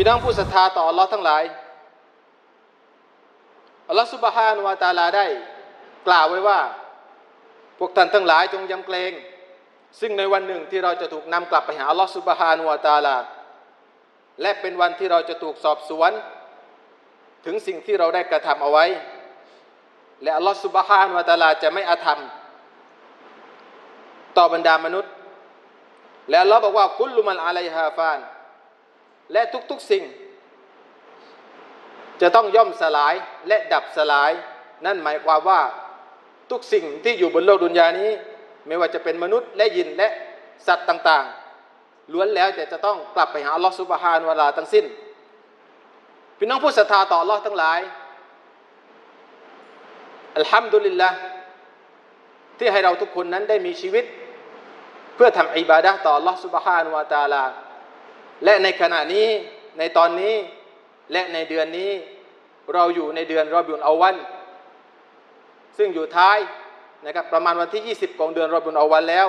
พี่น้องผู้ศรัทธาต่ออัลลอฮ์ทั้งหลายอัลลอฮ์สุบฮานุวาตาลาได้ กล่าวไว้ว่า พวกท่านทั้งหลายจงยำเกรง ซึ่งในวันหนึ่งที่เราจะถูกนำกลับไปหาอัลลอฮ์สุบฮานุวาตาลา และเป็นวันที่เราจะถูกสอบสวน ถึงสิ่งที่เราได้กระทำเอาไว้ และอัลลอฮ์สุบฮานุวาตาลาจะไม่อาธรรม ต่อบรรดามนุษย์ และอัลลอฮ์บอกว่ากุลลุมันอะลัยฮาฟาน และทุกๆสิ่ง จะต้องย่อมสลายและดับสลาย นั่นหมายความว่าทุกสิ่งที่อยู่บนโลกดุนยานี้ ไม่ว่าจะเป็นมนุษย์และยินและสัตว์ต่างๆล้วนแล้วแต่จะต้องกลับไปหาลอสุบฮานวลาทั้งสิ้นพี่น้องผู้ศรัทธาต่อลอทั้งหลายอัลฮัมดุลิลละที่ให้เราทุกคนนั้นได้มีชีวิต เพื่อทำอิบาดะต่อลอสุบฮานวะตาลา และในขณะนี้ในตอนนี้และในเดือนนี้เราอยู่ในเดือนรอบิุลอาวัน ซึ่งอยู่ท้ายนะครับประมาณวันที่ 20 ของเดือนรอบิุลอาวันแล้ว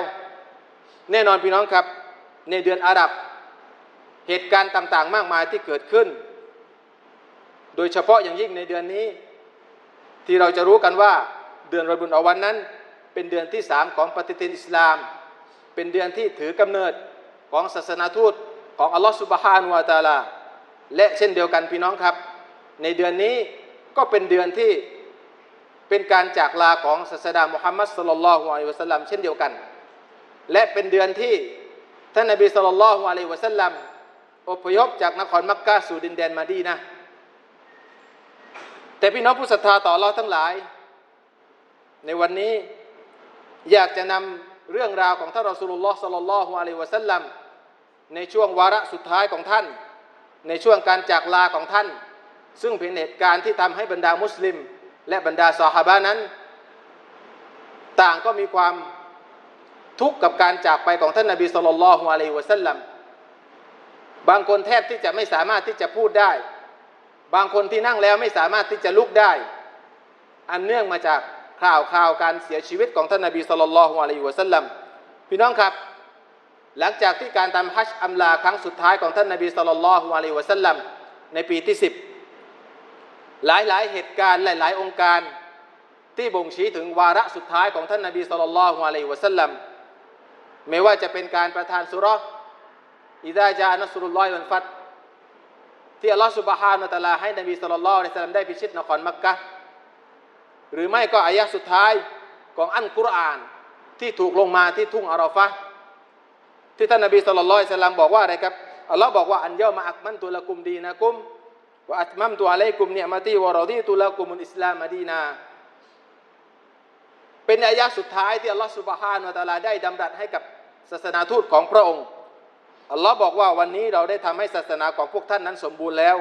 แน่นอนพี่น้องครับ ในเดือนอาหรับ เหตุการณ์ต่างๆ มากมายที่เกิดขึ้น โดยเฉพาะอย่างยิ่งในเดือนนี้ ที่เราจะรู้กันว่าเดือนรอบิุลอาวันนั้น เป็นเดือนที่สามของปฏิทินอิสลาม เป็นเดือนที่ถือกำเนิดของศาสนาทูต ของอัลลอฮฺสุบฮานุวาตาลา และเช่นเดียวกันพี่น้องครับ ในเดือนนี้ก็เป็นเดือนที่เป็นการจากลาของศาสดามุฮัมมัดสุลลัลลอฮุอะลัยฮิวะสัลลัมเช่นเดียวกัน และเป็นเดือนที่ท่านนบีสุลลัลลอฮุอะลัยฮิวะสัลลัมอพยพจากนครมักกะสู่ดินแดนมาดีนะ แต่พี่น้องผู้ศรัทธาต่อเราทั้งหลาย ในวันนี้อยากจะนำเรื่องราวของท่านรอสุลลอฮ์สัลลัลลอฮุอะลัยฮิวะสัลลัม ในช่วงวาระสุดท้ายของท่าน ในช่วงการจากลาของท่าน ซึ่งเป็นเหตุการณ์ที่ทำให้บรรดามุสลิม และบรรดาซอฮาบะนั้น ต่างก็มีความทุกข์กับการจากไปของท่านนบีสุลต่านละฮ์อะลัยฮิวะสัลลัมบางคนแทบที่จะไม่สามารถที่จะพูดได้ บางคนที่นั่งแล้วไม่สามารถที่จะลุกได้ อันเนื่องมาจากข่าวข่าวการเสียชีวิตของท่านนบีสุลต่านละฮ์อะลัยฮิวะสัลลัมพี่น้องครับ หลังจากที่การทำฮัจญ์อัมลาครั้งสุดท้ายของท่านนบีสุลต่านละฮ์อะลัยฮิวะสัลลัมในปีที่สิบหลายหลายเหตุการณ์หลายหลายองค์การที่บ่งชี้ถึงวาระสุดท้ายของท่านนบีสุลต่านละฮ์อะลัยฮิวะสัลลัมไม่ว่าจะเป็นการประทานสุราะห์อิดาจานัสรุลลอฮิวันฟัตที่อัลลอฮฺสุบฮานุตะลาให้นบีสุลต่านละฮ์อะลัยฮิวะสัลลัมได้พิชิตนครมักกะหรือไม่ก็อายะสุดท้ายของอันกุรอานที่ถูกลงมาที่ทุ่งอาราฟะห์ ที่ท่านนบีสุลต่านละลัมบอกว่าอะไรครับอัลลอฮ์บอกว่าอันเยามาอักมันตุละกุมดีนะกุมว่าอัตมัมตุอะลัยกุมเนี่ยมาตีวะรอดีตุละกุมุลอิสลามมาดีนาเป็นอายะสุดท้ายที่อัลลอฮ์สุบฮานะตะลาได้ดำรัสให้กับศาสนาทูตของพระองค์อัลลอฮ์บอกว่าวันนี้เราได้ทำให้ศาสนาของพวกท่านนั้นสมบูรณ์แล้ว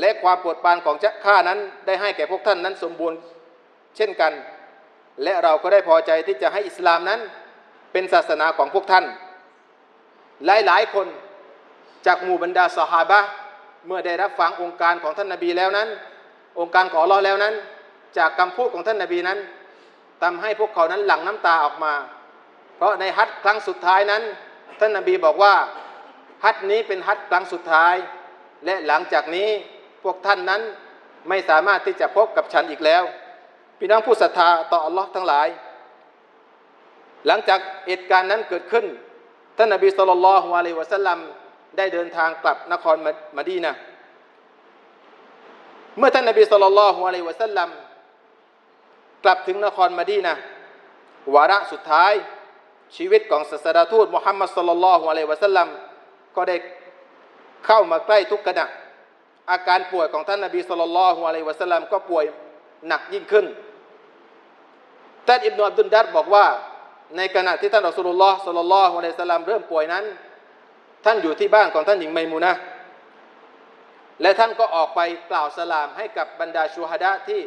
และความปวดปานของเจ้าข้านั้นได้ให้แก่พวกท่านนั้นสมบูรณ์ เช่นกัน และเราก็ได้พอใจที่จะให้อิสลามนั้น เป็นศาสนาของพวกท่าน หลายหลายคนจากหมู่บรรดาสหาบะเมื่อได้รับฟังองค์การของท่านนาบีแล้วนั้น องค์การของอัลอแล้วนั้น จากคำพูดของท่านนาบีนั้นทำให้พวกเขานั้นหลั่งน้ำตาออกมา เพราะในฮัจญ์ครั้งสุดท้ายนั้น ท่านนาบีบอกว่าฮัจญ์นี้เป็นฮัจญ์ครั้งสุดท้าย และหลังจากนี้พวกท่านนั้นไม่สามารถที่จะพบกับฉันอีกแล้ว พี่น้องผู้ศรัทธาต่ออัลลอฮ์ทั้งหลาย หลังจากเหตุการณ์นั้นเกิดขึ้น ท่านนบีสุลต่านละฮ์อะลัยวะสัลลัมได้เดินทางกลับนครมาดีนะเมื่อท่านนบีสุลต่านละฮ์อะลัยวะสัลลัมกลับถึงนครมาดีนะวาระสุดท้ายชีวิตของศาสดาทูตมุฮัมมัดสุลลัลลอฮุอะลัยวะสัลลัมก็ได้เข้ามาใกล้ทุกขณะอาการป่วยของท่านนบีสุลต่านลฮ์อะลัยวะสัลลัมก็ป่วยหนักยิ่งขึ้นท่านอิบนาอับดุลดัดบอกว่า ในขณะที่ท่านอัสลุลลอฮ์สัลลัลลอฮุอะลัยฮิสลามเริ่มป่วยนั้น ท่านอยู่ที่บ้านของท่านหญิงไมมูนะและท่านก็ออกไปกล่าวสลามให้กับบรรดาชูฮัดะที่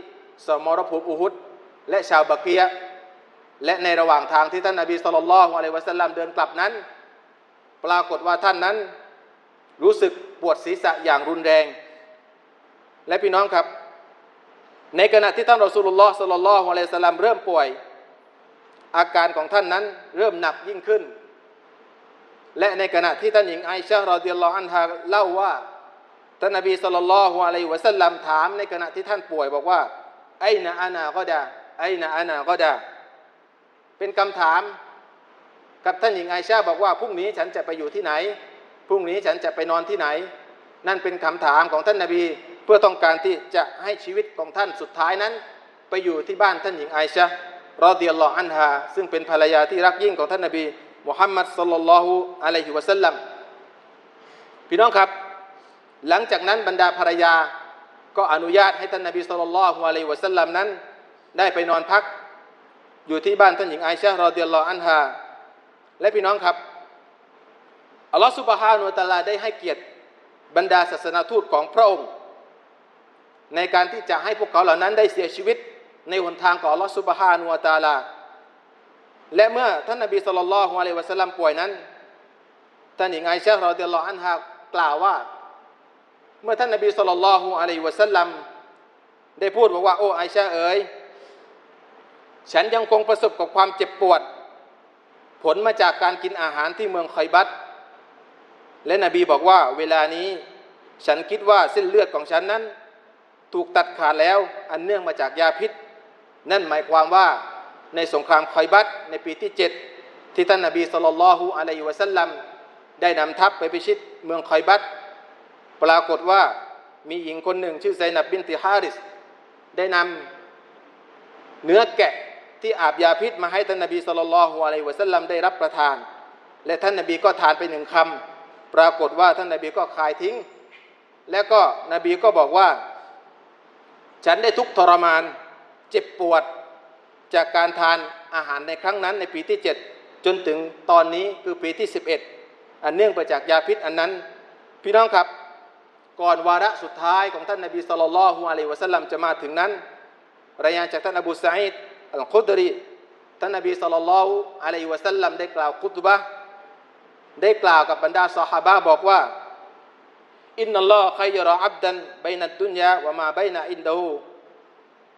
สมรภูมิอุฮุดและชาวบักียะและในระหว่างทางที่ท่านนบีสุลต่านละฮ์อะลัยวะสัลลัมเดินกลับนั้น ปรากฏว่าท่านนั้น รู้สึกปวดศีรษะอย่างรุนแรง และพี่น้องครับ ในขณะที่ท่านรอสูลุลลอฮ์สลลัลลอฮุอะลัยฮิสสลามเริ่มป่วย อาการของท่านนั้นเริ่มหนักยิ่งขึ้น และในขณะที่ท่านหญิงไอชะรอดิยัลลออันฮาเล่าว่าท่านนบีสุลต่านละฮ์อะลัยวะสัลลัมถามในขณะที่ท่านป่วยบอกว่า ไอ้นะอานาก็ดาไอ้นะอานาก็ดาเป็นคำถาม กับท่านหญิงไอชาบอกว่าพรุ่งนี้ฉันจะไปอยู่ที่ไหนพรุ่งนี้ฉันจะไปนอนที่ไหน นั่นเป็นคำถามของท่านนบีเพื่อต้องการที่จะให้ชีวิตของท่านสุดท้ายนั้น ไปอยู่ที่บ้านท่านหญิงไอชะ รอดิยัลลอฮุอันฮาซึ่งเป็นภรรยาที่รักยิ่งของท่านนบีมุฮัมมัดสัลลัลลอฮุอะลัยฮิวะสัลลัมพี่น้องครับ หลังจากนั้นบรรดาภรรยาก็อนุญาตให้ท่านนบีสัลลัลลอฮุอะลัยฮิวะสัลลัมนั้น ได้ไปนอนพัก อยู่ที่บ้านท่านหญิงไอชะรอดิยัลลอฮุอันฮาและพี่น้องครับอัลลอฮฺสุบฮานุตะอาลาได้ให้เกียรติบรรดาศาสนาทูตของพระองค์ ในการที่จะให้พวกเขาเหล่านั้นได้เสียชีวิต ในหนทางของอัลลอฮฺสุบฮานุวะตาลา และเมื่อท่านนบีสุลต่านละฮ์อะลัยวะสัลลัมป่วยนั้น ท่านหญิงไอชะรอดิยัลลออันฮากล่าวว่า เมื่อท่านนบีสุลต่านละฮ์อะลัยวะสัลลัมได้พูดบอกว่า โอ้ไอชะเอ๋ย ฉันยังคงประสบกับความเจ็บปวด ผลมาจากการกินอาหารที่เมืองไคบัตและนบีบอกว่าเวลานี้ฉันคิดว่าเส้นเลือดของฉันนั้น ถูกตัดขาดแล้วอันเนื่องมาจากยาพิษ นั่นหมายความว่าในสงครามไคบัตในปีที่เจ็ดที่ท่านนบีสุลต่านละฮุอะลัยฮิวะสัลลัมได้นำทัพไปพิชิตเมืองไคบัตปรากฏว่ามีหญิงคนหนึ่งชื่อไซนับบินติฮาริส ได้นำเนื้อแกะที่อาบยาพิษมาให้ท่านนบีสุลต่านละฮุอะลัยฮิวะสัลลัมได้รับประทาน และท่านนบีก็ทานไปหนึ่งคำปรากฏว่าท่านนบีก็คายทิ้ง แล้วก็นบีก็บอกว่า ฉันได้ทุกทรมาน เจ็บปวดจากการทานอาหารในครั้งนั้นในปีที่ 7 จนถึงตอนนี้คือปีที่ 11 อันเนื่องมาจากยาพิษอันนั้น พี่น้องครับ ก่อนวาระสุดท้ายของท่านนบีสุลต่านละฮุอะลัยวะสัลลัมจะมาถึงนั้น รายงานจากท่านอบูสัยดอัลกุดรีท่านนบีสุลต่านละฮุอะลัยวะสัลลัมได้กล่าวคุตบะได้กล่าวกับบรรดาสหาบะบอกว่าอินนัลลอฮ์ขัยรออับดันไบนัดดุนยาวะมาไบนะอินดะฮู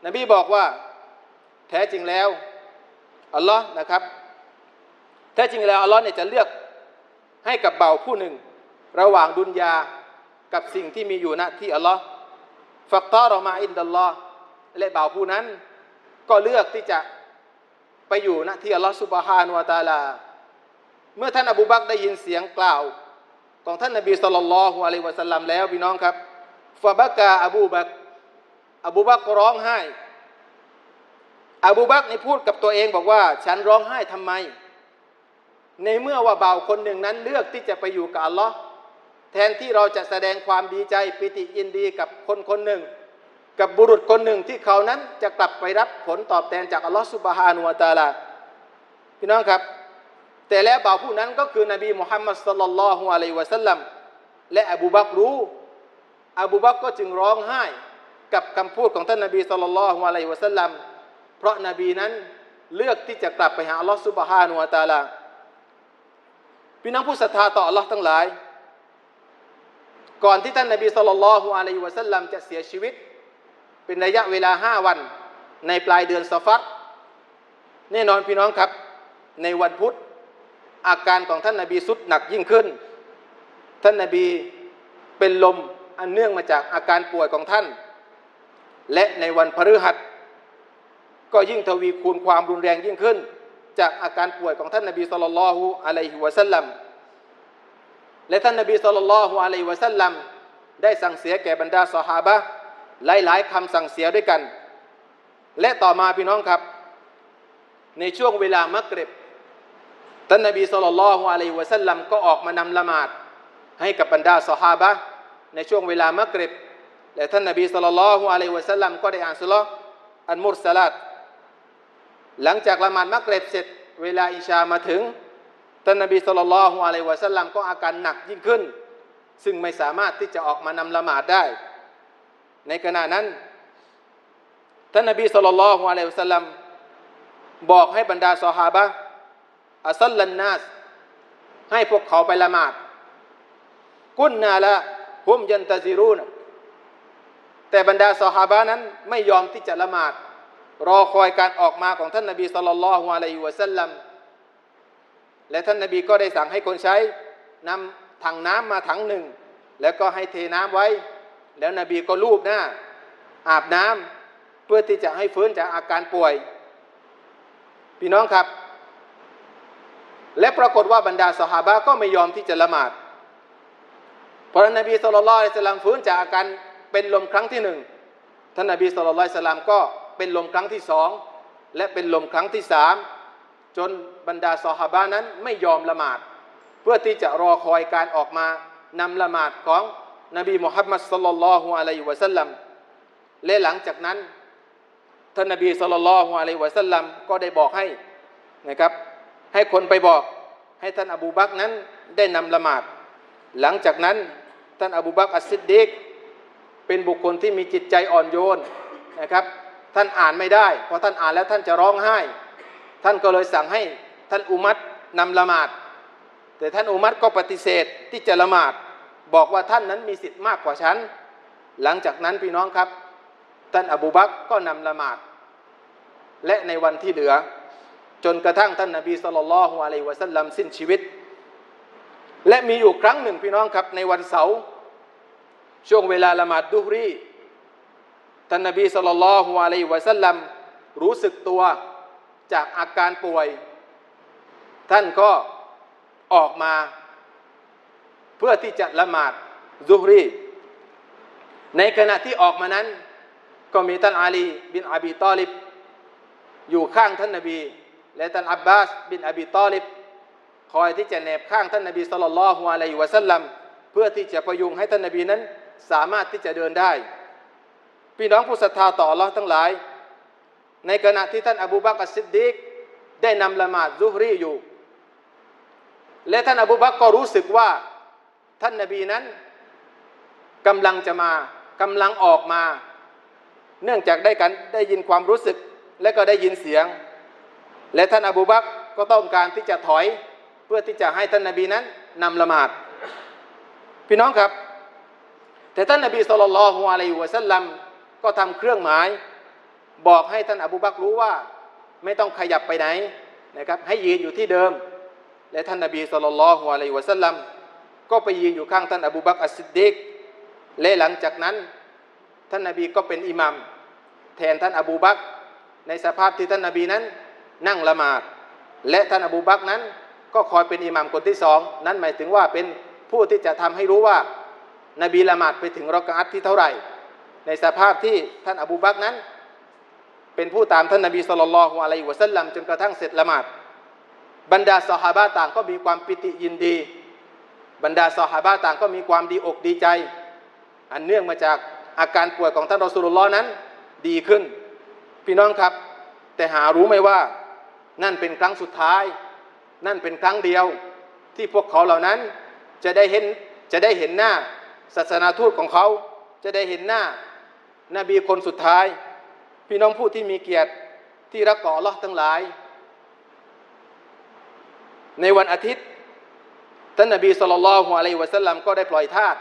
นบีบอกว่าแท้จริงแล้วอัลลอฮ์นะครับ แท้จริงแล้วอัลลอฮ์เนี่ยจะเลือกให้กับเบาผู้หนึ่ง ระหว่างดุนยากับสิ่งที่มีอยู่ณที่อัลลอฮ์ฟักตารอมาอินดัลลอฮ์และเบาผู้นั้น ก็เลือกที่จะไปอยู่ณที่อัลลอฮ์สุบฮานุวะตาลา เมื่อท่านอบูบักได้ยินเสียงกล่าว ของท่านนบีสุลต่านละฮ์อะลัยวะสัลลัมแล้วพี่น้องครับฟาบกาอบูบัก อบูบักก็ร้องไห้ อบูบักนี่พูดกับตัวเองบอกว่า ฉันร้องไห้ทำไม ในเมื่อว่าเบาคนหนึ่งนั้นเลือกที่จะไปอยู่กับอัลลอฮ์แทนที่เราจะแสดงความดีใจปิติยินดีกับคนคนหนึ่ง กับบุรุษคนหนึ่งที่เขานั้นจะกลับไปรับผลตอบแทนจากอัลลอฮ์สุบฮานุวะตาลาพี่น้องครับ แต่แล้วเบาผู้นั้นก็คือนบีมุฮัมมัดสลลัลลอฮุอะลัยวะสัลลัมและอบูบักรู้ อบูบักก็จึงร้องไห้ กับคำพูดของท่านนบีสัลลัลลอฮุอะลัยวะสัลลัมเพราะนบีนั้นเลือกที่จะกลับไปหาอัลลอฮ์สุบฮานุวะตาลาพี่น้องผู้ศรัทธาต่ออัลลอฮ์ทั้งหลาย ก่อนที่ท่านนบีสุลต่านละฮุอะลัยวะสัลลัมจะเสียชีวิต เป็นระยะเวลาห้าวันในปลายเดือนซาฟัรแน่นอนพี่น้องครับ ในวันพุธอาการของท่านนบีสุดหนักยิ่งขึ้น ท่านนบีเป็นลมอันเนื่องมาจากอาการป่วยของท่าน และในวันพฤหัส ก็ยิ่งทวีคูณความรุนแรงยิ่งขึ้น จากอาการป่วยของท่านนบีสุลต่านละฮุอะลัยฮิวะสัลลัมและท่านนบีสุลต่านละฮุอะลัยฮิวะสัลลัมได้สั่งเสียแก่บรรดาสหาบะหลายๆคำสั่งเสียด้วยกัน และต่อมาพี่น้องครับ ในช่วงเวลามักริบท่านนบีสุลต่านละฮุอะลัยฮิวะสัลลัมก็ออกมานำละหมาดให้กับบรรดาสหาบะในช่วงเวลามักริบ และท่านนบีสุลต่านละฮุอะลัยวะสัลลัมก็ได้อ่านสุลอันมุรสลัดหลังจากละหมาดมักริบเสร็จเวลาอิชามาถึงท่านนบีสุลต่านละฮุอะลัยวะสัลลัมก็อาการหนักยิ่งขึ้น ซึ่งไม่สามารถที่จะออกมานำละหมาดได้ ในขณะนั้นท่านนบีสุลต่านละฮุอะลัยวะสัลลัมบอกให้บรรดาสหาบะอัสลันนาสให้พวกเขาไปละหมาด กุนนาละฮุมยันตาซิรูน แต่บรรดาสหาบะนั้นไม่ยอมที่จะละหมาด รอคอยการออกมาของท่านนบีสุลต่านละฮุอะลัยฮิวะสัลลัมและท่านนบีก็ได้สั่งให้คนใช้นำถังน้ำมาถังหนึ่ง แล้วก็ให้เทน้ำไว้ แล้วนบีก็ลูบหน้า อาบน้ำเพื่อที่จะให้ฟื้นจากอาการป่วย พี่น้องครับ และปรากฏว่าบรรดาสหาบะก็ไม่ยอมที่จะละหมาดเพราะนบีสุลต่านสลัมฟื้นจากอาการ เป็นลมครั้งที่หนึ่งท่านนบีสุลต่านสลัมก็เป็นลมครั้งที่สองและเป็นลมครั้งที่สามจนบรรดาสหาบะนั้นไม่ยอมละหมาด เพื่อที่จะรอคอยการออกมานำละหมาดของนบีมุฮัมมัดสลลัลลอฮุอะลัยฮิวะสัลลัมและหลังจากนั้นท่านนบีสุลลัลลอฮุอะลัยฮิวะสัลลัมก็ได้บอกให้นะครับ ให้คนไปบอกให้ท่านอบูบักนั้นได้นำละหมาด หลังจากนั้นท่านอบูบักอัสซิดดิก เป็นบุคคลที่มีจิตใจอ่อนโยนนะครับ ท่านอ่านไม่ได้เพราะท่านอ่านแล้วท่านจะร้องไห้ ท่านก็เลยสั่งให้ท่านอุมัตนำละหมาด แต่ท่านอุมัตก็ปฏิเสธที่จะละหมาด บอกว่าท่านนั้นมีสิทธิ์มากกว่าฉัน หลังจากนั้นพี่น้องครับ ท่านอบูบักก็นำละหมาด และในวันที่เหลือ จนกระทั่งท่านนบีสุลต่านละฮ์อะลัยวะสัลลัมสิ้นชีวิต และมีอยู่ครั้งหนึ่งพี่น้องครับในวันเสาร์ ช่วงเวลาละหมาดดุฮรีท่านนบีสุลต่านละฮ์อะลัยวะสัลลัมรู้สึกตัวจากอาการป่วย ท่านก็ออกมา เพื่อที่จะละหมาดซุฮรีในขณะที่ออกมานั้น ก็มีท่านอาลีบินอบีตอลิบ อยู่ข้างท่านนบี และท่านอับบาสบินอบีตอลิบ คอยที่จะแนบข้างท่านนบีสุลต่านละฮ์อะลัยวะสัลลัมเพื่อที่จะประยุงให้ท่านนบีนั้น สามารถที่จะเดินได้ พี่น้องผู้ศรัทธาต่ออัลลอฮ์ทั้งหลาย ในขณะที่ท่านอบูบักรอัสซิดดีกได้นำละหมาดซุฮรีอยู่ และท่านอบูบักรก็รู้สึกว่าท่านนบีนั้นกำลังจะมากำลังออกมา เนื่องจากได้กันได้ยินความรู้สึกและก็ได้ยินเสียง และท่านอบูบักก็ต้องการที่จะถอยเพื่อที่จะให้ท่านนบีนั้นนำละหมาด พี่น้องครับ แต่ท่านนบีสุลต่านละฮ์อะลัยฮิวะสัลลัมก็ทำเครื่องหมาย บอกให้ท่านอบูบักรู้ว่า ไม่ต้องขยับไปไหนนะครับให้ยืนอยู่ที่เดิม และท่านนบีสุลต่านละฮ์อะลัยฮิวะสัลลัมก็ไปยืนอยู่ข้างท่านอบูบักอัสซิดดีกและหลังจากนั้น ท่านนบีก็เป็นอิหมัมแทนท่านอบูบักในสภาพที่ท่านนบีนั้นนั่งละหมาด และท่านอบูบักนั้นก็คอยเป็นอิหมัมคนที่สอง นั้นหมายถึงว่าเป็นผู้ที่จะทำให้รู้ว่า นบีละหมาดไปถึงรอกอัตที่เท่าไหร่ ในสภาพที่ท่านอบูบักนั้น เป็นผู้ตามท่านนบีสุลต่านละฮ์อะลัยฮิวะสัลลัมจนกระทั่งเสร็จละหมาดบรรดาสหาบะต่างก็มีความปิติยินดี บรรดาสหาบะต่างก็มีความดีอกดีใจ อันเนื่องมาจากอาการป่วยของท่านรอสูลุลลอฮ์นั้นดีขึ้น พี่น้องครับ แต่หารู้ไหมว่านั่นเป็นครั้งสุดท้าย นั่นเป็นครั้งเดียว ที่พวกเขาเหล่านั้นจะได้เห็นจะได้เห็นหน้า ศาสนาทูตของเขาจะได้เห็นหน้านาบีคนสุดท้าย พี่น้องผู้ที่มีเกียรติที่รักต่อลอทั้งหลาย ในวันอาทิตย์ท่านนบีสุลต่านละฮ์อะลัยวะสัลลัมก็ได้ปล่อยทาส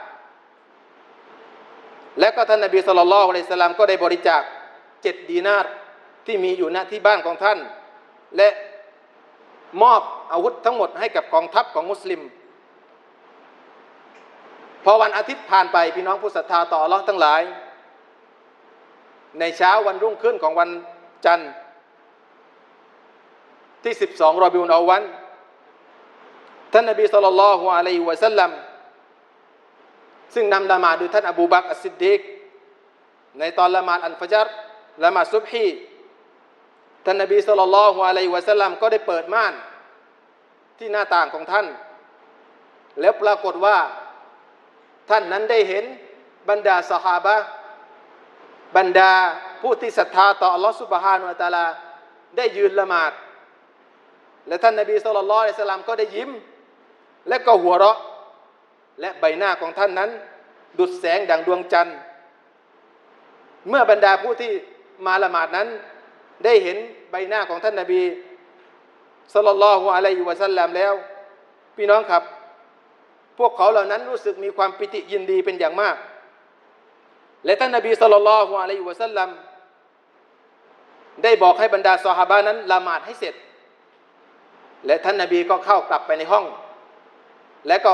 และก็ท่านนบีสุลต่านละฮ์อะลัยฮิสลามก็ได้บริจาคเจ็ดดีนาร์ที่มีอยู่ณที่บ้านของท่าน และมอบอาวุธทั้งหมดให้กับกองทัพของมุสลิม อวันอาทิตย์ผ่านไปพี่น้องผู้ศรัทธาต่ออัลลอฮ์ทั้งหลาย ในเช้าวันรุ่งขึ้นของวันจันทร์ที่ 12รอบิอุนอาวัน ท่านนบีสุลต่านละฮ์อะลัยฮิวะสัลลัมซึ่งนำละหมาดโดยท่านอบูบักอัสซิดดีกในตอนละหมาดอันฟจรละหมาดซุบฮีท่านนบีสุลต่านละฮ์อะลัยฮิวะสัลลัมก็ได้เปิดม่านที่หน้าต่างของท่าน แล้วปรากฏว่า ท่านนั้นได้เห็นบรรดาสหาบะบรรดาผู้ที่ศรัทธาต่ออัลลอฮฺสุบฮานุอัตาลา ได้ยืนละหมาด และท่านนบีสุลต่านละฮ์สลามก็ได้ยิ้ม และก็หัวเราะ และใบหน้าของท่านนั้น ดุดแสงดังดวงจันทร์ เมื่อบรรดาผู้ที่มาละหมาดนั้น ได้เห็นใบหน้าของท่านนบีสุลต่านละฮ์อะลัยฮิวะสัลลัมแล้ว พี่น้องครับ พวกเขาเหล่านั้นรู้สึกมีความปิติยินดีเป็นอย่างมาก และท่านนบีสุลต่านละฮ์อะลัยฮิวะสัลลัมได้บอกให้บรรดาสหาบานั้นละหมาดให้เสร็จ และท่านนบีก็เข้ากลับไปในห้อง และก็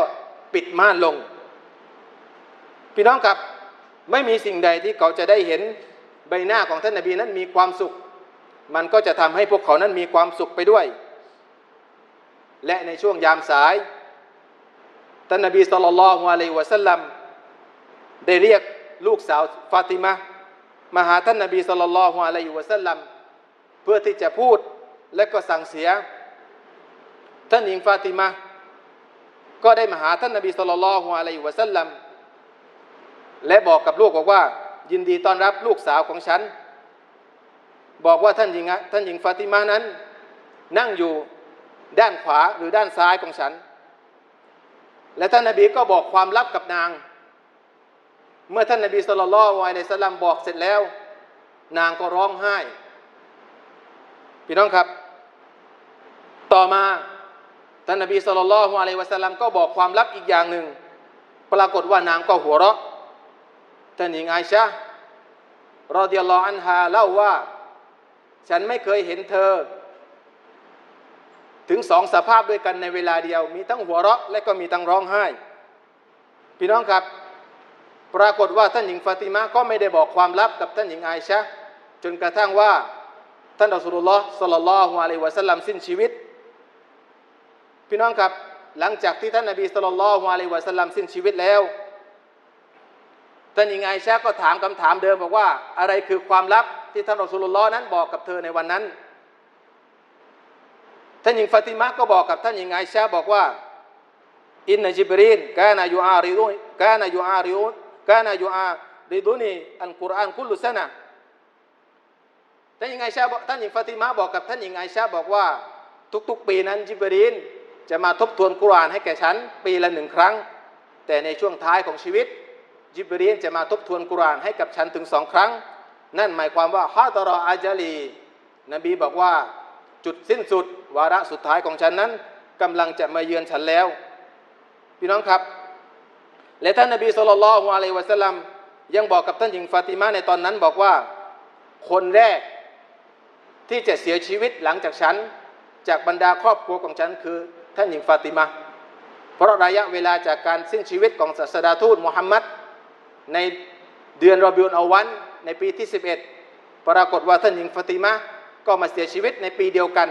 ปิดม่านลง พี่น้องครับไม่มีสิ่งใดที่เขาจะได้เห็นใบหน้าของท่านนบีนั้นมีความสุข มันก็จะทำให้พวกเขานั้นมีความสุขไปด้วย และในช่วงยามสาย ท่านนบีสุลต่านละฮ์อะลัยวะสัลลัมได้เรียกลูกสาวฟาติมามาหาท่านนบีสุลต่านละฮ์อะลัยวะสัลลัมเพื่อที่จะพูดและก็สั่งเสีย ท่านหญิงฟาติมาก็ได้มาหาท่านนบีสุลต่านละฮ์อะลัยวะสัลลัมและบอกกับลูกบอกว่า ยินดีต้อนรับลูกสาวของฉัน บอกว่าท่านหญิงท่านหญิงฟาติมานั้น นั่งอยู่ด้านขวาหรือด้านซ้ายของฉัน และท่านนบีก็บอกความลับกับนาง เมื่อท่านนบีสุลต่านละฮ์อะลัยฮิสลามบอกเสร็จแล้ว นางก็ร้องไห้ พี่น้องครับ ต่อมาท่านนบีสุลต่านละฮ์อะลัยฮิวะสัลลัมก็บอกความลับอีกอย่างหนึ่ง ปรากฏว่านางก็หัวเราะท่านหญิงไอชะรอดิยัลลออันฮาเล่าว่า ฉันไม่เคยเห็นเธอ ถึงสองสภาพด้วยกันในเวลาเดียว มีทั้งหัวเราะและก็มีทั้งร้องไห้ พี่น้องครับ ปรากฏว่าท่านหญิงฟาติมาก็ไม่ได้บอกความลับกับท่านหญิงไอชะจนกระทั่งว่าท่านอัสลุลลอฮ์สัลลัลลอฮุอะลัยวะสัลลัมสิ้นชีวิต พี่น้องครับหลังจากที่ท่านนบีสัลลัลลอฮุอะลัยวะสัลลัมสิ้นชีวิตแล้วท่านหญิงไอชะก็ถามคำถามเดิมบอกว่าอะไรคือความลับที่ท่านอัสลุลลอฮ์นั้นบอกกับเธอในวันนั้น ท่านหญิงฟาติมาก็บอกกับท่านหญิงไอชะบอกว่าอินนจิบรีนกานายูอาริดุกานายูอาริดุกานายูอาริดุนีอันกุรอานคุลุสนะท่านหญิงไอชาบอกท่านหญิงฟาติมาบอกกับท่านหญิงไอชาบอกว่า ทุกๆ ปีนั้นจิบรีนจะมาทบทวนกุรอานให้แก่ฉันปีละหนึ่งครั้ง แต่ในช่วงท้ายของชีวิต จิบรีนจะมาทบทวนกุรอานให้กับฉันถึงสองครั้ง นั่นหมายความว่าฮาตรออาจาลี นบีบอกว่า จุดสิ้นสุด วาระสุดท้ายของฉันนั้นกำลังจะมาเยือนฉันแล้ว พี่น้องครับ และท่านนบีสุลต่านละฮ์อะลัยวะสัลลัมยังบอกกับท่านหญิงฟาติมาในตอนนั้นบอกว่าคนแรกที่จะเสียชีวิตหลังจากฉัน จากบรรดาครอบครัวของฉันคือ ท่านหญิงฟาติมาเพราะระยะเวลาจากการสิ้นชีวิตของศาสดาทูตมุฮัมมัดในเดือนรอบิอุลอาวันในปีที่ 11 ปรากฏว่าท่านหญิงฟาติมา ก็มาเสียชีวิตในปีเดียวกัน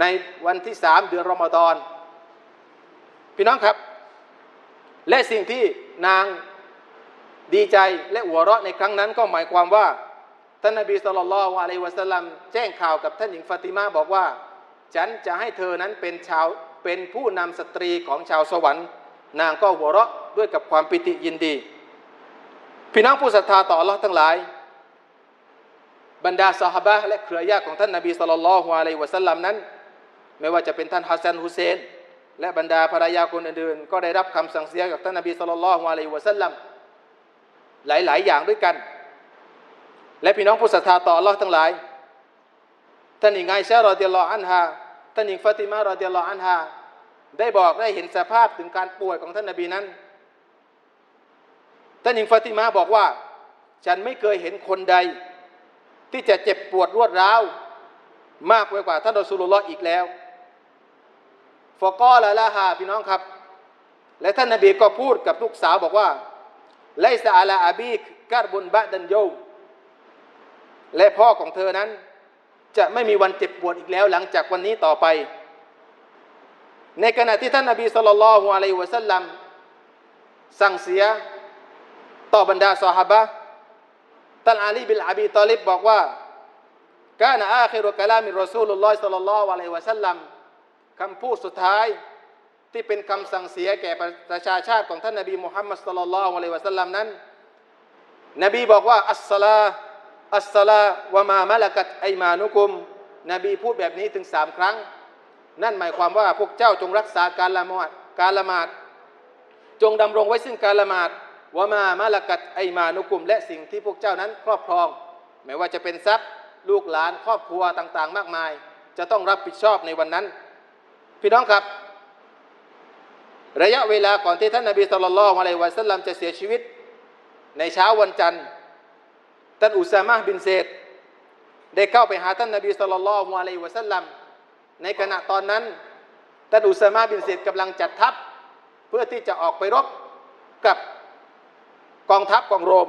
ในวันที่สามเดือนรอมฎอนพี่น้องครับ และสิ่งที่นางดีใจและหัวเราะในครั้งนั้นก็หมายความว่าท่านนบีสุลต่านละอะลัยวะสัลลัมแจ้งข่าวกับท่านหญิงฟาติมาบอกว่า ฉันจะให้เธอนั้นเป็นชาวเป็นผู้นำสตรีของชาวสวรรค์ นางก็หัวเราะด้วยกับความปิติยินดี พี่น้องผู้ศรัทธาต่อ Allah ทั้งหลาย บรรดาสหบะและเครือญาติของท่านนบีสุลต่านละอะลัยวะสัลลัมนั้น ไม่ว่าจะเป็นท่านฮัสซันฮุเซน และบรรดาภรรยาคนอื่นๆก็ได้รับคำสั่งเสียจากท่านนบีสุลต่านละฮ์อะลัยวะสัลลัมหลาย ๆ อย่างด้วยกัน และพี่น้องผู้ศรัทธาต่อ Allah ทั้งหลาย ท่านหญิงไอชารอเดียลลออันฮาท่านหญิงฟาติมารอเดียลลออันฮาได้บอกได้เห็นสภาพถึงการป่วยของท่านนบีนั้น ท่านหญิงฟาติมาบอกว่า ฉันไม่เคยเห็นคนใด ที่จะเจ็บปวดรวดร้าวมากไปกว่าท่านรอสูลุลลอฮ์อีกแล้วฟอกอละละฮาพี่น้องครับ และท่านนบีก็พูดกับลูกสาวบอกว่าไลซาอาลาอาบีกการบุนบะดันโยมและพ่อของเธอนั้น จะไม่มีวันเจ็บปวดอีกแล้วหลังจากวันนี้ต่อไป ในขณะที่ท่านนบีสุลต่านละฮ์อะลัยวะสัลลัมสั่งเสียต่อบรรดาสหบะ ท่านอาลีบิลอาบีตอลิบบอกว่าการอาคิรุกะลามิรอซูลุลลอฮ์สัลลัลลอฮุอะลัยวะสัลลัมคำพูดสุดท้ายที่เป็นคำสั่งเสียแก่ประชาชาติของท่านนบีมุฮัมมัดสุลลัลลอฮุอะลัยวะสัลลัมนั้น นบีบอกว่าอัสสลาอัสสลาวะมามะละกัตไอมานุกุม นบีพูดแบบนี้ถึงสามครั้ง นั่นหมายความว่าพวกเจ้าจงรักษาการละหมาดการละหมาด จงดำรงไว้ซึ่งการละหมาด วะมามะละกัตไอมานุกุม และสิ่งที่พวกเจ้านั้นครอบครอง ไม่ว่าจะเป็นทรัพย์ลูกหลานครอบครัวต่างๆ มากมาย จะต้องรับผิดชอบในวันนั้น พี่น้องครับ ระยะเวลาก่อนที่ท่านนบีสุลต่านละอะลัยวะสัลลัมจะเสียชีวิต ในเช้าวันจันทร์ท่านอุซามะบินเซดได้เข้าไปหาท่านนบีสุลต่านละอะลัยวะสัลลัมในขณะตอนนั้นท่านอุซามะบินเซดกำลังจัดทัพ เพื่อที่จะออกไปรบกับ กองทัพของโรม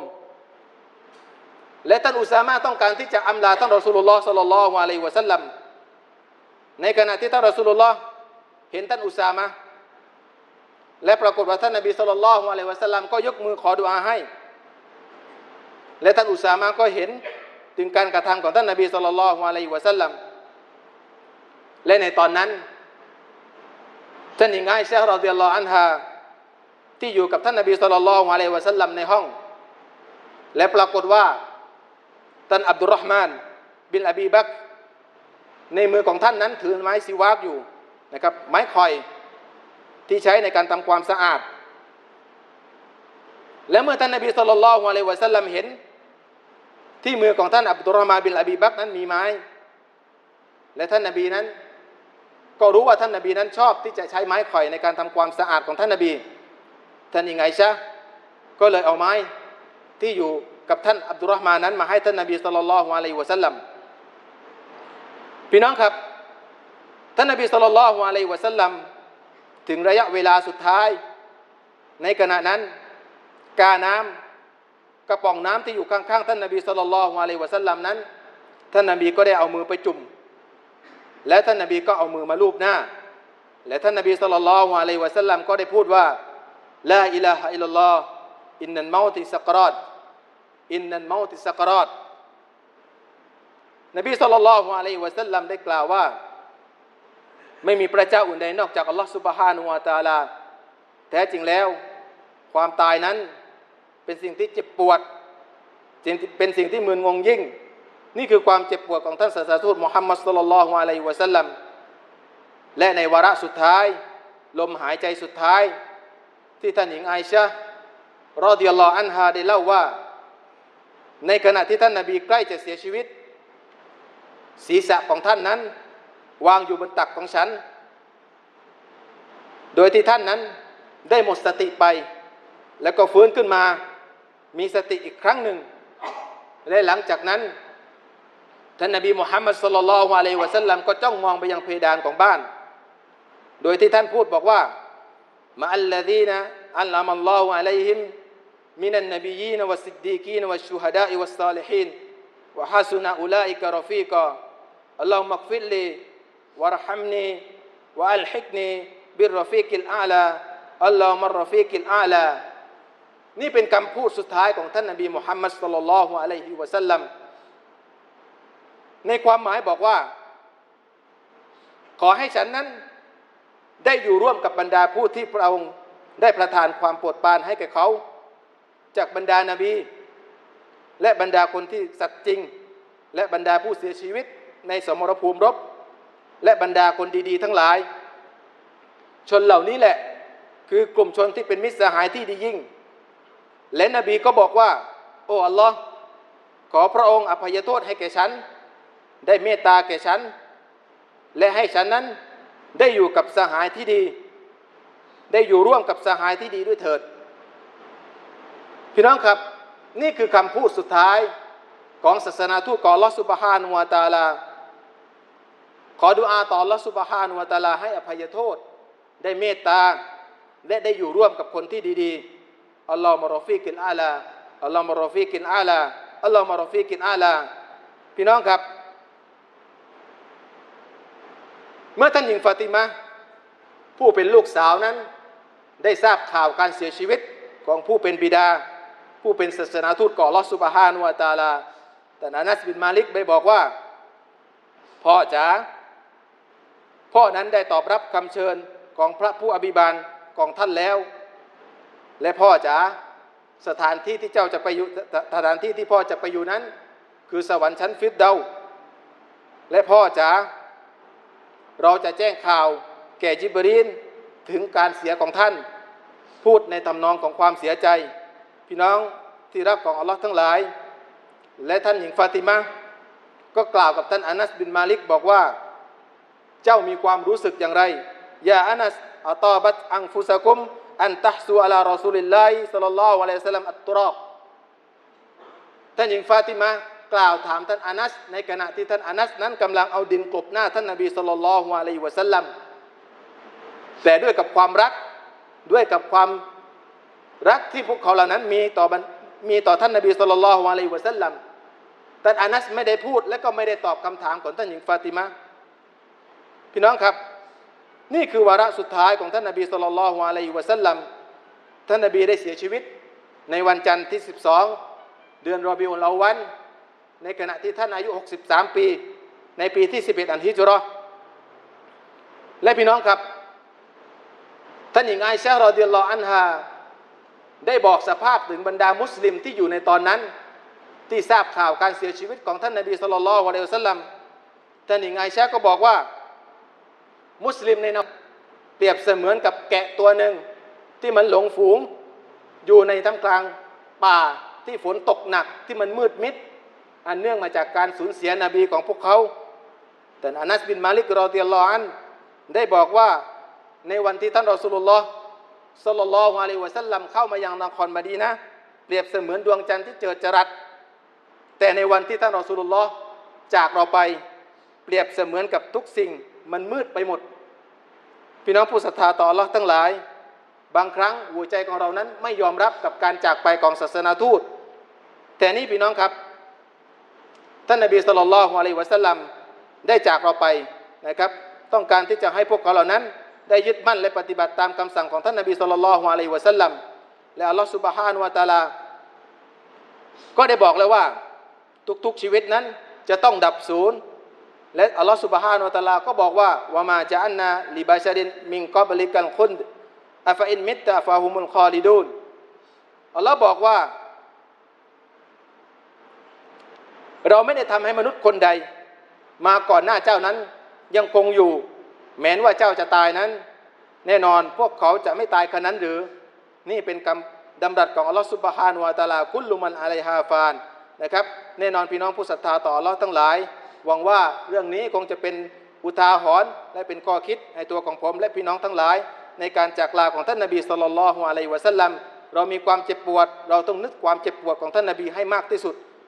และท่านอุซามะต้องการที่จะอำลาท่านรอสูลุลลอฮ์สัลลัลลอฮุอะลัยฮิวะสัลลัมในขณะที่ท่านรอสูลุลลอฮ์เห็นท่านอุซามะและปรากฏว่าท่านนบีสัลลัลลอฮุอะลัยฮิวะสัลลัมก็ยกมือขอดุอาให้ และท่านอุซามะก็เห็นถึงการกระทำของท่านนบีสัลลัลลอฮุอะลัยฮิวะสัลลัมและในตอนนั้นท่านหญิงไอชะรอดิยัลลอฮุอันฮา ที่อยู่กับท่านนบีสัลลัลลอฮุอะลัยวะสัลลัมในห้อง และปรากฏว่าท่านอับดุลรอฮ์มาน บินอบีบักในมือของท่านนั้นถือไม้ซิวากอยู่นะครับ ไม้คอยที่ใช้ในการทำความสะอาด และเมื่อท่านนบีสุลต่านละฮ์อะลัยวะสัลลัมเห็น ที่มือของท่านอับดุลรอฮ์มานบินอบีบักนั้นมีไม้ และท่านนบีนั้น ก็รู้ว่าท่านนบีนั้นชอบที่จะใช้ไม้คอยในการทำความสะอาดของท่านนบี ท่านยังไงชะก็เลยเอาไม้ที่อยู่กับท่านอับดุลรอฮ์มานั้นมาให้ท่านนบีสุลต่านละฮ์อะลัยวะสัลลัมพี่น้องครับ ท่านนบีสุลต่านละฮ์อะลัยวะสัลลัมถึงระยะเวลาสุดท้าย ในขณะนั้น กาน้ำกระป๋องน้ำที่อยู่ข้างๆท่านนบีสุลต่านละฮ์อะลัยวะสัลลัมนั้น ท่านนบีก็ได้เอามือไปจุ่ม และท่านนบีก็เอามือมาลูบหน้า และท่านนบีสุลต่านละฮ์อะลัยวะสัลลัมก็ได้พูดว่า ลาอิลาฮะอิลลัลลอฮ์อินนันมาติสักรอดอินนันมาติสักรอดนบีสุลต่านละฮ์อะลัยวะสัลลัมได้กล่าวว่า ไม่มีพระเจ้าอื่นใดนอกจากอัลลอฮ์สุบฮานุวาตาลา แท้จริงแล้ว ความตายนั้นเป็นสิ่งที่เจ็บปวดเป็นสิ่งที่มึนงงยิ่ง นี่คือความเจ็บปวดของท่านศาสนาทูตมุฮัมมัดสุลลัลอฮุอะลัยฮิวะสัลลัมและในวาระสุดท้าย ลมหายใจสุดท้าย ที่ท่านหญิงไอชะรอดิยัลลอฮุอันฮาได้เล่าว่า ในขณะที่ท่านนาบีใกล้จะเสียชีวิต ศีรษะของท่านนั้น วางอยู่บนตักของฉัน โดยที่ท่านนั้นได้หมดสติไป แล้วก็ฟื้นขึ้นมา มีสติอีกครั้งหนึ่งและหลังจากนั้น ท่านนบีมุฮัมมัดสุลลัลฮุอะลัยวะสัลลัมก็จ้องมองไปยังเพดานของบ้าน โดยที่ท่านพูดบอกว่า มาอัลลดีนะอัลลัมัลลอฮุอะลัยฮิมมินันนบียีนวัสซิดดีกีนวัชชูฮดาอิวัสซาลิฮีนวะฮัสุนะอุลาอิกะรฟีกะอัลลอฮุมักฟิรลีวะรฮัมนีวะอัลฮิกนีบิรรฟีกิลอาลาอัลลอฮุมัรรฟีกิลอาลา นี่เป็นคำพูดสุดท้ายของท่านนบีมุฮัมมัดสุลลัลลอฮุอะลัยฮิวะสัลลัม ในความหมายบอกว่า ขอให้ฉันนั้น ได้อยู่ร่วมกับบรรดาผู้ที่พระองค์ได้ประทานความโปรดปรานให้แก่เขา จากบรรดานาบี และบรรดาคนที่สัตย์จริง และบรรดาผู้เสียชีวิตในสมรภูมิรบ และบรรดาคนดีๆ ทั้งหลาย ชนเหล่านี้แหละคือกลุ่มชนที่เป็นมิตรสหายที่ดียิ่ง และนบีก็บอกว่า โอ้อัลลอฮ์ขอพระองค์อภัยโทษให้แก่ฉัน ได้เมตตาแก่ฉัน และให้ฉันนั้น ได้อยู่กับสหายที่ดี ได้อยู่ร่วมกับสหายที่ดีด้วยเถิด พี่น้องครับ นี่คือคำพูดสุดท้ายของศาสนาทูตกอลอสุบฮานุวาตาลา ขอดุอาต่อลอสุบฮานุวาตาลา ให้อภัยโทษ ได้เมตตา และได้อยู่ร่วมกับคนที่ดีๆอัลลอฮ์มารอฟีกินอาลาอัลลอฮ์มารอฟีกินอาลาอัลลอฮ์มารอฟีกินอาลาพี่น้องครับ เมื่อท่านหญิงฟาติมาผู้เป็นลูกสาวนั้น ได้ทราบข่าวการเสียชีวิตของผู้เป็นบิดา ผู้เป็นศาสนาทูตก่อลอสุบฮานุวาตาลา แต่นานัสบินมาลิกได้บอกว่า พ่อจ๋าพ่อนั้นได้ตอบรับคำเชิญของพระผู้อภิบาลของท่านแล้ว และพ่อจ๋าสถานที่ที่เจ้าจะไปอยู่สถานที่ที่พ่อจะไปอยู่นั้น คือสวรรค์ชั้นฟิดเดาและพ่อจ๋า เราจะแจ้งข่าวแก่จิบรีนถึงการเสียของท่าน พูดในตำนองของความเสียใจ พี่น้องที่รักของอัลลอฮ์ทั้งหลาย และท่านหญิงฟาติมาก็กล่าวกับท่านอานัสบินมาลิกบอกว่า เจ้ามีความรู้สึกอย่างไรยาอานัสอัตอบัตอังฟุสกุม อันตัฮซูอัลารอซูลิลลาฮิสัลลัลลอฮุอะลัยฮิสลามอัตตุรอกท่านหญิงฟาติมา กล่าวถามท่านอานัส ในขณะที่ท่านอานัสนั้นกำลังเอาดินกลบหน้าท่านนบีสุลต่านละฮ์อะลัยฮิวะสัลลัมแต่ด้วยกับความรักด้วยกับความรักที่พวกเขาเหล่านั้นมีต่อมีต่อท่านนบีสุลต่านละฮ์อะลัยฮิวะสัลลัมแต่อานัสไม่ได้พูดและก็ไม่ได้ตอบคำถามของท่านหญิงฟาติมาพี่น้องครับ นี่คือวาระสุดท้ายของท่านนบีสุลต่านละฮ์อะลัยฮิวะสัลลัมท่านนบีได้เสียชีวิตในวันจันทร์ที่ 12 เดือนรอบิอุลอาวัน ในขณะที่ท่านอายุ 63 ปี ในปีที่ 11 อันฮิจราะห์และพี่น้องครับ ท่านหญิงไอชารอดิยัลลออันฮาได้บอกสภาพถึงบรรดามุสลิมที่อยู่ในตอนนั้น ที่ทราบข่าวการเสียชีวิตของท่านนบีสุลต่านละฮ์อะลัยฮิวะสัลลัมท่านหญิงไอชาก็บอกว่า มุสลิมในนเปรียบเสมือนกับแกะตัวหนึ่งที่มันหลงฝูง อยู่ในท่ามกลางป่าที่ฝนตกหนักที่มันมืดมิด อันเนื่องมาจากการสูญเสียนบีของพวกเขา แต่อานัสบินมาลิกรอติยัลออันได้บอกว่าในวันที่ท่านรอสุลลอฮ์สัลลลอฮุอะลัยวะสัลลัมเข้ามายังนครมาดีนะ เปรียบเสมือนดวงจันทร์ที่เจิดจรัส แต่ในวันที่ท่านรอสุลลอฮ์จากเราไปเปรียบเสมือนกับทุกสิ่งมันมืดไปหมด พี่น้องผู้ศรัทธาต่อ Allah ทั้งหลาย บางครั้งหัวใจของเรานั้นไม่ยอมรับกับการจากไปของศาสนาทูต แต่นี่พี่น้องครับ ท่านนบีสุลต่านละฮ์อะลัยวะสัลลัมได้จากเราไปนะครับ ต้องการที่จะให้พวกเขาเหล่านั้น ได้ยึดมั่นและปฏิบัติตามคำสั่งของท่านนบีสุลต่านละฮ์อะลัยวะสัลลัมและอัลลอฮ์สุบฮานุวาตาลา ก็ได้บอกแล้วว่าทุกๆชีวิตนั้นจะต้องดับศูนย์และอัลลอฮ์สุบฮานุวาตาลาก็บอกว่าวามาจะอันนาลิบาชาดินมิงกอบลิกันคุนอัฟอินมิตตะฟาฮุมุลคอลิดูนอัลลอฮ์บอกว่า เราไม่ได้ทำให้มนุษย์คนใด มาก่อนหน้าเจ้านั้นยังคงอยู่ แม้นว่าเจ้าจะตายนั้น แน่นอนพวกเขาจะไม่ตายขนนั้นหรือ นี่เป็นคำดำรัสของอัลลอฮฺสุบฮานุวาตาลาคุลลุมันอะลัยฮาฟานนะครับ แน่นอนพี่น้องผู้ศรัทธาต่ออัลลอฮ์ทั้งหลาย หวังว่าเรื่องนี้คงจะเป็นอุทาหรณ์และเป็นข้อคิดในตัวของผมและพี่น้องทั้งหลาย ในการจากลาของท่านนบีสุลต่านละฮ์อะลัยวะสัลลัมเรามีความเจ็บปวด เราต้องนึกความเจ็บปวดของท่านนบีให้มากที่สุด